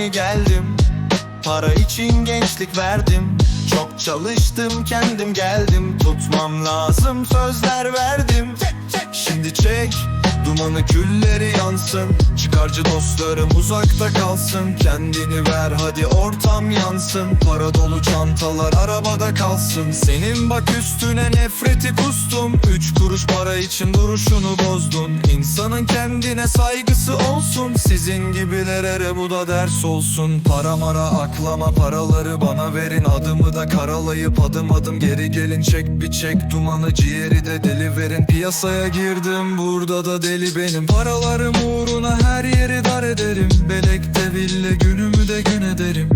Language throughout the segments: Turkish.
yeni geldim. Para için gençlik verdim. Çok çalıştım kendim geldim. Tutmam lazım sözler verdim. Şimdi çek. Dumanı külleri yansın. Çıkarcı dostlarım uzakta kalsın. Kendini ver hadi ortam yansın. Para dolu çantalar arabada kalsın. Senin bak üstüne nefreti kustum. Üç kuruş para için duruşunu bozdun. İnsanın kendine saygısı olsun. Sizin gibilere bu da ders olsun. Para mara aklama paraları bana verin. Adımı da karalayıp adım adım geri gelin. Çek bir çek dumanı ciğeri de deli verin. Piyasaya girdim burada da deli deli benim. Paralarım uğruna her yeri dar ederim. Belekte bille günümü de gün ederim.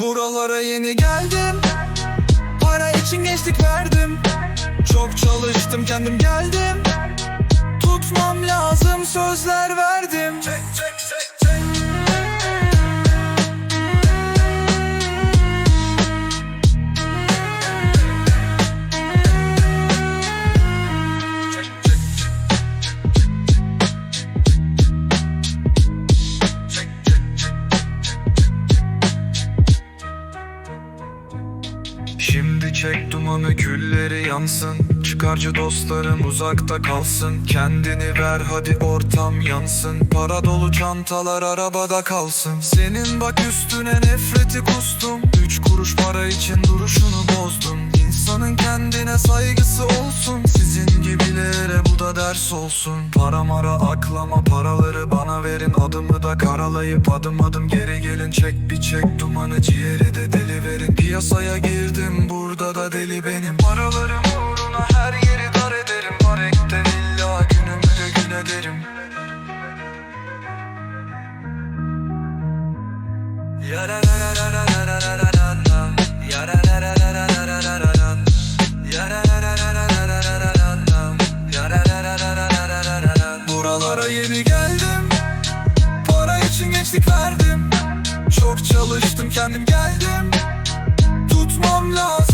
Buralara yeni geldim. Para için gençlik verdim. Çok çalıştım kendim geldim sözler verdim Şimdi çek dumanı külleri yansın. Çıkarcı dostlarım uzakta kalsın. Kendini ver hadi ortam yansın. Para dolu çantalar arabada kalsın. Senin bak üstüne nefreti kustum. Üç kuruş para için duruşunu bozdun İnsanın kendine saygısı olsun. Sizin gibilere bu da ders olsun. Para mara aklama paraları verin adımı da karalayıp adım adım geri gelin. Çek bir çek dumanı ciğeri de deli verin. Piyasaya girdim burada da deli benim. Paralarım uğruna her yeri dar ederim. Parekten illa günümü de gün ederim. Yara yara yara yara yara Buralara yeni geldim için gençlik verdim. Çok çalıştım kendim geldim. Tutmam lazım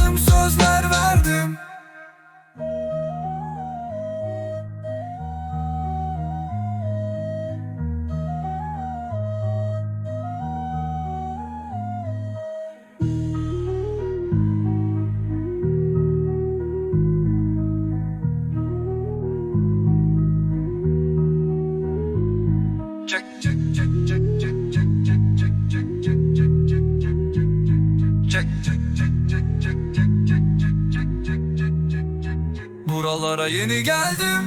Buralara yeni geldim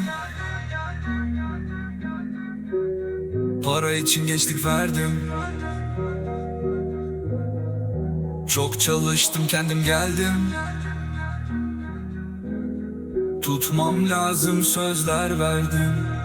Para için gençlik verdim Çok çalıştım kendim geldim Tutmam lazım sözler verdim